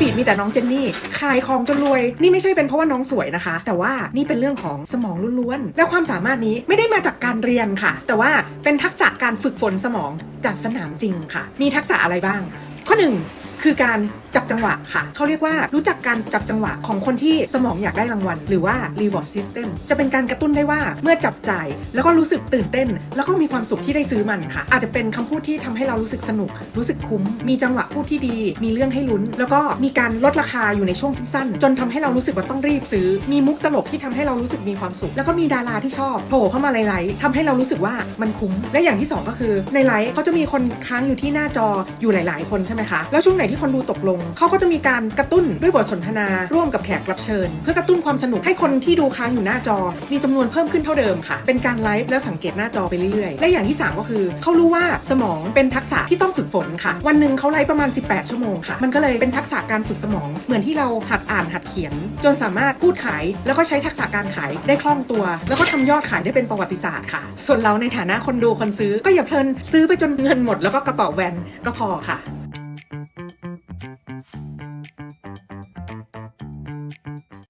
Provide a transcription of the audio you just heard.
ฟีดมีแต่น้องเจนนี่ ขายของจนรวย นี่ไม่ใช่เป็นเพราะว่าน้องสวยนะคะ แต่ว่านี่เป็นเรื่องของสมองล้วนๆ และความสามารถนี้ไม่ได้มาจากการเรียนค่ะ แต่ว่าเป็นทักษะการฝึกฝนสมองจากสนามจริงค่ะ มีทักษะอะไรบ้าง ข้อหนึ่ง คือการจับจังหวะค่ะ เขาเรียกว่ารู้จักการจับจังหวะของคนที่สมองอยากได้รางวัล หรือว่า reward system จะเป็นการกระตุ้นได้ว่าเมื่อจับจ่าย แล้วก็รู้สึกตื่นเต้น แล้วก็มีความสุขที่ได้ซื้อมันค่ะ อาจจะเป็นคำพูดที่ทำให้เรารู้สึกสนุก รู้สึกคุ้ม มีจังหวะพูดที่ดี มีเรื่องให้ลุ้น แล้วก็มีการลดราคาอยู่ในช่วงสั้นๆ จนทำให้เรารู้สึกว่าต้องรีบซื้อ มีมุกตลกที่ทำให้เรารู้สึกมีความสุข แล้วก็มีดาราที่ชอบโผล่เข้ามาไลฟ์ทำให้เรารู้สึกว่ามันคุ้ม และอย่างที่สองก็คือในไลฟ์เขาจะมีคนค้างอยู่ที่หน้าจออยู่หลาย ๆ คนใช่ไหมคะแล้วช่วงไหนที่คนดูตกลง เขาก็จะมีการกระตุ้นด้วยบทสนทนา ร่วมกับแขกรับเชิญ เพื่อกระตุ้นความสนุกให้คนที่ดูค้างอยู่หน้าจอ มีจำนวนเพิ่มขึ้นเท่าเดิมค่ะ เป็นการไลฟ์แล้วสังเกตหน้าจอไปเรื่อยๆ และอย่างที่สามก็คือเขารู้ว่าสมองเป็นทักษะที่ต้องฝึกฝนค่ะ วันหนึ่งเขาไลฟ์ประมาณ 18 ชั่วโมงค่ะ มันก็เลยเป็นทักษะการฝึกสมอง เหมือนที่เราหัดอ่านหัดเขียน จนสามารถพูดขาย แล้วก็ใช้ทักษะการขายได้คล่องตัว แล้วก็ทำยอดขายได้เป็นประวัติศาสตร์ค่ะ ส่วนเราในฐานะคนดูคนซื้อก็อย่าเพลินซื้อไปจนเงินหมดแล้วก็กระเป๋าแวนก็พอค่ะ